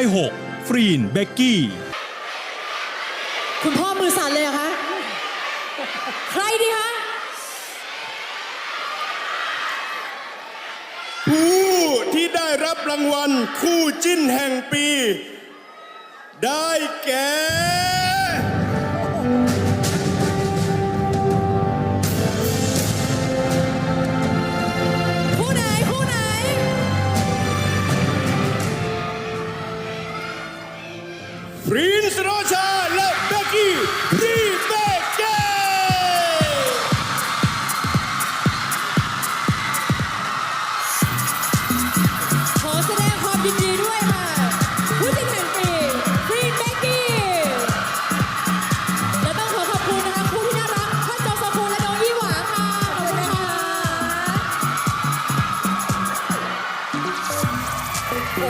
Y6 ฟรีนเบกกี้คุณพ่อมือสั่นเลยเหรอคะ ใครดีคะผู้ที่ได้รับรางวัลคู่จิ้นแห่งปี ได้แก่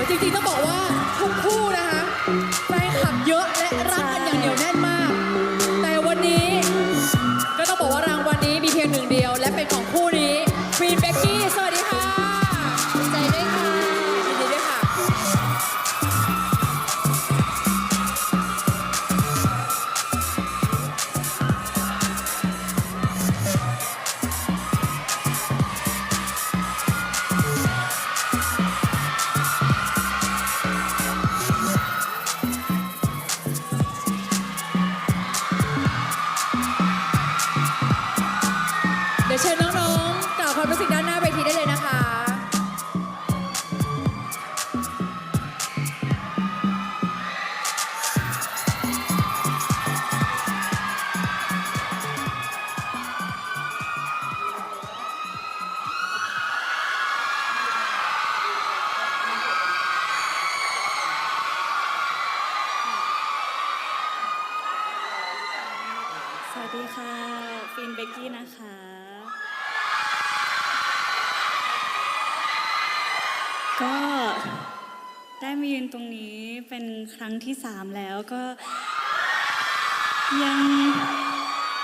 จริงๆต้องบอกว่าทุกคู่นะคะแฟนคลับเยอะและรัก ชิญน้องๆกล่าวความรู้สึกด้านหน้าเวทีได้เลยนะคะ สวัสดีค่ะ ฟินเบกกี้นะคะ ก็ได้มายืนตรงนี้เป็นครั้งที่สามแล้วก็ ยัง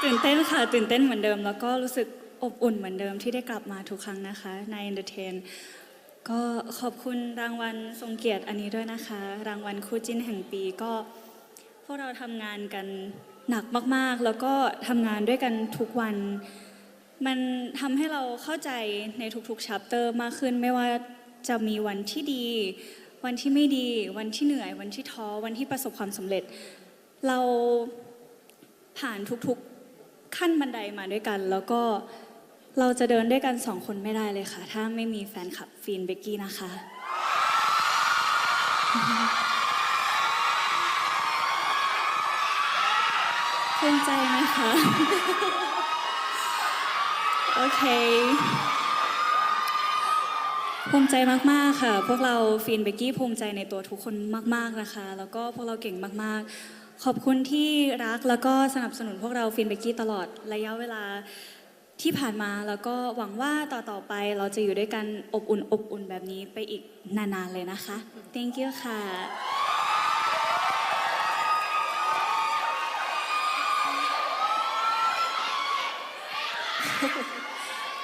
ตื่นเต้นค่ะ ตื่นเต้นเหมือนเดิม แล้วก็รู้สึกอบอุ่นเหมือนเดิมที่ได้กลับมาทุกครั้งนะคะใน Entertain ก็ขอบคุณรางวัลทรงเกียรติอันนี้ด้วยนะคะ รางวัลคู่จิ้นแห่งปีก็ พวกเราทำงานกันหนักมากๆ แล้วก็ทำงานด้วยกันทุกวัน มันทำให้เราเข้าใจในทุกๆชัปเตอร์มากขึ้นไม่ว่า จะมีวันที่ดี วันที่ไม่ดี วันที่เหนื่อย วันที่ท้อ วันที่ประสบความสำเร็จ เราผ่านทุกๆขั้นบันไดมาด้วยกัน แล้วก็เราจะเดินด้วยกันสองคนไม่ได้เลยค่ะ ถ้าไม่มีแฟนคลับฟีนเบกกี้นะคะภูมิใจไหมคะ โอเค ภูมิใจมาก ๆ ค่ะ พวกเราฟีนเบกกี้ภูมิใจในตัวทุกคนมาก ๆ นะคะ แล้วก็พวกเราเก่งมาก ๆ ขอบคุณที่รักแล้วก็สนับสนุนพวกเราฟีนเบกกี้ตลอดระยะเวลาที่ผ่านมา แล้วก็หวังว่าต่อ ๆ ไปเราจะอยู่ด้วยกันอบอุ่นอบอุ่นแบบนี้ไปอีกนาน ๆ เลยนะคะ thank you ค่ะ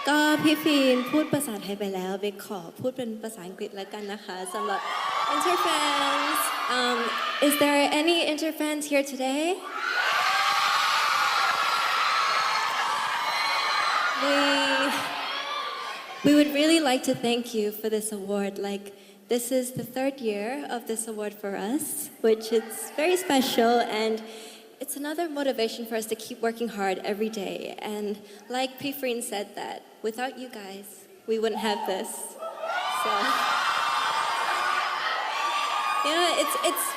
ก็พี่ฟีนพูดภาษาไทยไปแล้วเบคขอพูดเป็นภาษาอังกฤษแล้วกันนะคะสำหรับ interfans um, is there any interfans here today we we would really like to thank you for this award like this is the third year of this award for us which is very special and it's another motivation for us to keep working hard every day. And like Pifreen said that without you guys, we wouldn't have this. So yeah, it's it's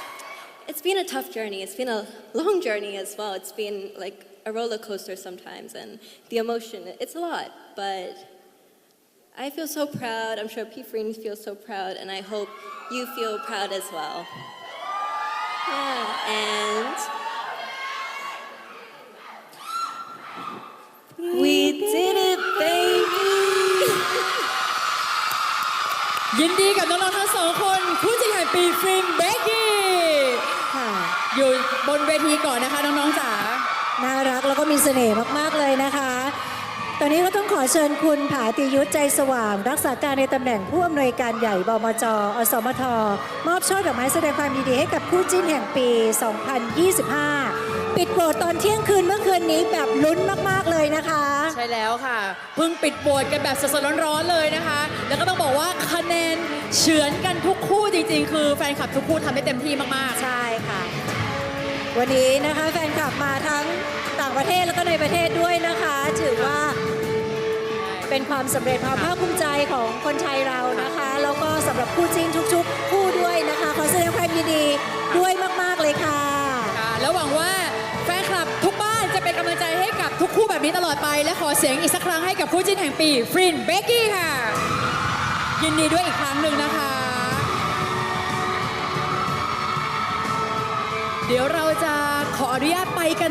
it's been a tough journey. It's been a long journey as well. It's been like a roller coaster sometimes, and the emotion, it's a lot. But I feel so proud. I'm sure Pifreen feels so proud, and I hope you feel proud as well. Yeah, and ยินดีกับน้องๆทั้งสองคนผู้จัดแห่งปีฟรีนเบกกี้ค่ะอยู่บนเวทีก่อนนะคะน้องๆจ๋าน่ารักแล้วก็มีเสน่ห์มากๆเลยนะคะ ตอนนี้ก็ต้องขอเชิญคุณผาติยุทธใจสว่าง รักษาการในตำแหน่งผู้อำนวยการใหญ่บมจ อสมท มอบช่อดอกไม้แสดงความยินดีให้กับคู่จิ้นแห่งปี 2025 ปิดโหวตตอนเที่ยงคืนเมื่อคืนนี้แบบลุ้นมากๆเลยนะคะ ใช่แล้วค่ะเพิ่งปิดโหวตกันแบบสดๆร้อนๆเลยนะคะ แล้วก็ต้องบอกว่าคะแนนเฉือนกันทุกคู่จริงๆ คือแฟนคลับทุกคู่ทำได้เต็มที่มากๆ ใช่ค่ะ วันนี้นะคะแฟนคลับมาทั้งต่างประเทศแล้วก็ในประเทศด้วยนะคะ ถือว่าเป็นความสำเร็จความภาคภูมิใจของคนไทยเรานะคะ แล้วก็สำหรับ คู่แบบนี้ตลอดไป และขอเสียงอีกสักครั้งให้กับคู่จิ้นแห่งปีฟรินเบกกี้ค่ะ ยินดีด้วยอีกครั้งหนึ่งนะคะ เดี๋ยวเราจะขออนุญาตไปกัน